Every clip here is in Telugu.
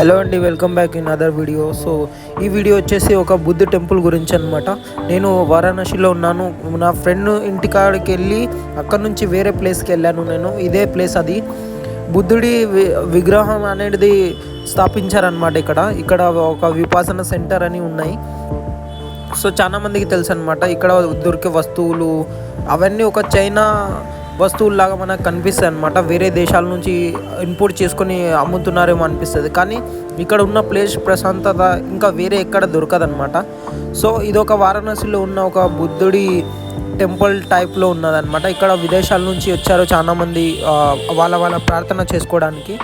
హలో అండి welcome back in other video so ఈ వీడియో వచ్చేసి ఒక బుద్ధ టెంపుల్ గురించి అనమాట నేను వారాణసిలో ఉన్నాను. నా ఫ్రెండ్ ఇంటికాడికి వెళ్ళి అక్కడ నుంచి వేరే ప్లేస్కి వెళ్ళాను నేను. ఇదే ప్లేస్ అది. బుద్ధుడి వి- విగ్రహం అనేది స్థాపించారనమాట ఇక్కడ. ఇక్కడ ఒక విపాసన సెంటర్ అని ఉన్నాయి. సో చాలా మందికి తెలుసు అనమాట ఇక్కడ దొరికే వస్తువులు అవన్నీ ఒక చైనా వస్తువుల్లాగా మనకు కనిపిస్తాయి అనమాట వేరే దేశాల నుంచి ఇంపోర్ట్ చేసుకొని అమ్ముతున్నారేమో అనిపిస్తుంది. కానీ ఇక్కడ ఉన్న ప్లేస్ ప్రశాంతత ఇంకా వేరే ఎక్కడ దొరకదనమాట సో ఇది ఒక వారణాసిలో ఉన్న ఒక బుద్ధుడి టెంపుల్ టైప్లో ఉన్నదనమాట ఇక్కడ విదేశాల నుంచి వచ్చారు చాలామంది వాళ్ళ వాళ్ళ ప్రార్థన చేసుకోవడానికి.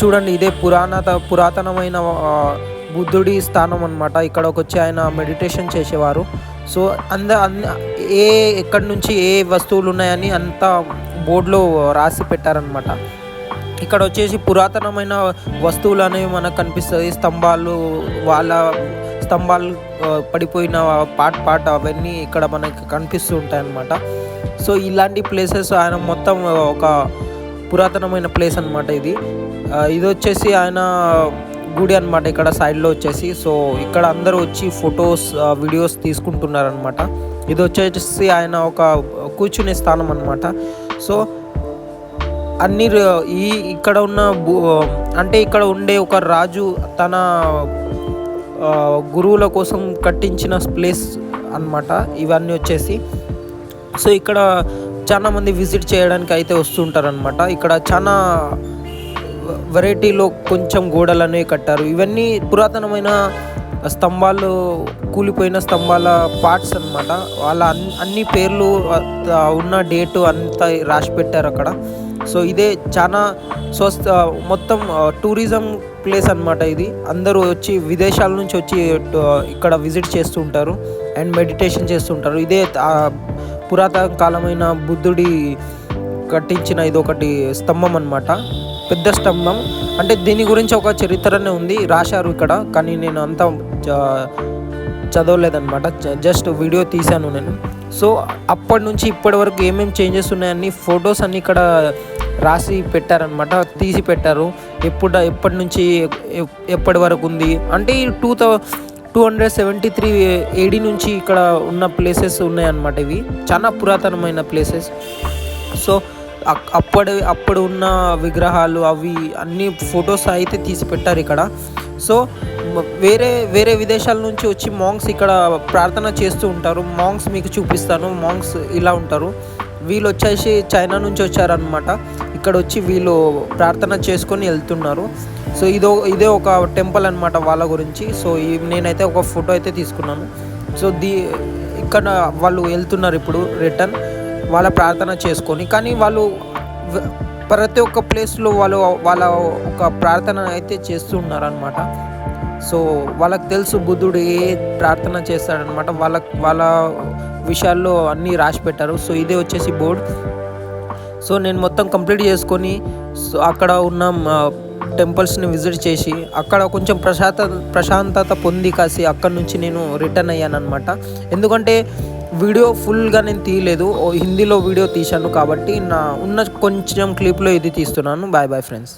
చూడండి ఇదే పురాణత పురాతనమైన బుద్ధుడి స్థానం అనమాట ఇక్కడ వచ్చి ఆయన మెడిటేషన్ చేసేవారు. సో అంద ఏ ఎక్కడి నుంచి ఏ వస్తువులు ఉన్నాయని అంతా బోర్డులో రాసి పెట్టారనమాట ఇక్కడ వచ్చేసి పురాతనమైన వస్తువులు అనేవి మనకు కనిపిస్తుంది స్తంభాలు వాళ్ళ స్తంభాలు పడిపోయిన పార్ట్ పార్ట్ అవన్నీ ఇక్కడ మనకి కనిపిస్తూ ఉంటాయి అన్నమాట సో ఇలాంటి ప్లేసెస్ ఆయన మొత్తం ఒక పురాతనమైన ప్లేస్ అనమాట ఇది. ఇది వచ్చేసి ఆయన గుడి అనమాట ఇక్కడ సైడ్లో వచ్చేసి. సో ఇక్కడ అందరూ వచ్చి ఫొటోస్ వీడియోస్ తీసుకుంటున్నారనమాట ఇది వచ్చేసి ఆయన ఒక కూర్చునే స్థానం అనమాట సో అన్ని ఈ ఇక్కడ ఉన్న అంటే ఇక్కడ ఉండే ఒక రాజు తన గురువుల కోసం కట్టించిన ప్లేస్ అన్నమాట. ఇవన్నీ వచ్చేసి. సో ఇక్కడ చాలా మంది విజిట్ చేయడానికి అయితే వస్తుంటారనమాట ఇక్కడ చాలా వెరైటీలో కొంచెం గోడలు అనేవి కట్టారు. ఇవన్నీ పురాతనమైన స్తంభాలు కూలిపోయిన స్తంభాల పార్ట్స్ అన్నమాట. వాళ్ళ అన్ని అన్ని పేర్లు ఉన్న డేటు అంతా రాసి పెట్టారు అక్కడ. సో ఇదే చాలా స్వస్థ మొత్తం టూరిజం ప్లేస్ అన్నమాట ఇది. అందరూ వచ్చి విదేశాల నుంచి వచ్చి ఇక్కడ విజిట్ చేస్తుంటారు అండ్ మెడిటేషన్ చేస్తుంటారు ఇదే పురాతన కాలమైన బుద్ధుడి కట్టించిన ఇది ఒకటి స్తంభం అనమాట పెద్ద స్తంభం. అంటే దీని గురించి ఒక చరిత్రనే ఉంది రాశారు ఇక్కడ. కానీ నేను అంతా చదవలేదనమాట చదవలేదన్నమాట. జస్ట్ వీడియో తీశాను నేను. సో అప్పటి నుంచి ఇప్పటి వరకు ఏమేమి చేంజెస్ ఉన్నాయని ఫొటోస్ అన్ని ఇక్కడ రాసి పెట్టారనమాట తీసి పెట్టారు. ఎప్పుడు ఎప్పటి నుంచి ఎప్పటి వరకు ఉంది? అంటే ఈ two thou two hundred seventy three AD నుంచి ఇక్కడ ఉన్న ప్లేసెస్ ఉన్నాయన్నమాట ఇవి. చాలా పురాతనమైన ప్లేసెస్ సో అప్పుడు అప్పటి అప్పుడు ఉన్న విగ్రహాలు అవి అన్ని ఫొటోస్ అయితే తీసి పెట్టారు ఇక్కడ. సో వేరే వేరే విదేశాల నుంచి వచ్చి మాంగ్స్ ఇక్కడ ప్రార్థన చేస్తూ ఉంటారు. మాంగ్స్ మీకు చూపిస్తాను. మాంగ్స్ ఇలా ఉంటారు. వీళ్ళు వచ్చేసి చైనా నుంచి వచ్చారనమాట ఇక్కడ వచ్చి వీళ్ళు ప్రార్థన చేసుకొని వెళ్తున్నారు. సో ఇదో ఇదే ఒక టెంపుల్ అనమాట వాళ్ళ గురించి. సో ఈ నేనైతే ఒక ఫోటో అయితే తీసుకున్నాను. సో దీ ఇక్కడ వాళ్ళు వెళ్తున్నారు ఇప్పుడు రిటర్న్. వాళ్ళ ప్రార్థన చేసుకొని కానీ వాళ్ళు ప్రతి ఒక్క ప్లేస్లో వాళ్ళు వాళ్ళ ఒక ప్రార్థన అయితే చేస్తున్నారనమాట సో వాళ్ళకి తెలుసు బుద్ధుడు ఏ ప్రార్థన చేస్తాడనమాట వాళ్ళ వాళ్ళ విషయాల్లో అన్నీ రాసి పెట్టారు. సో ఇదే వచ్చేసి బోర్డ్. సో నేను మొత్తం కంప్లీట్ చేసుకొని సో అక్కడ ఉన్న టెంపుల్స్ని విజిట్ చేసి అక్కడ కొంచెం ప్రశాంత ప్రశాంతత పొంది కాసి అక్కడ నుంచి నేను రిటర్న్ అయ్యాను అనమాట ఎందుకంటే వీడియో ఫుల్గా నేను తీయలేదు. ఓ హిందీలో వీడియో తీశాను కాబట్టి నా ఉన్న కొంచెం క్లిప్లో ఇది తీస్తున్నాను. Bye bye friends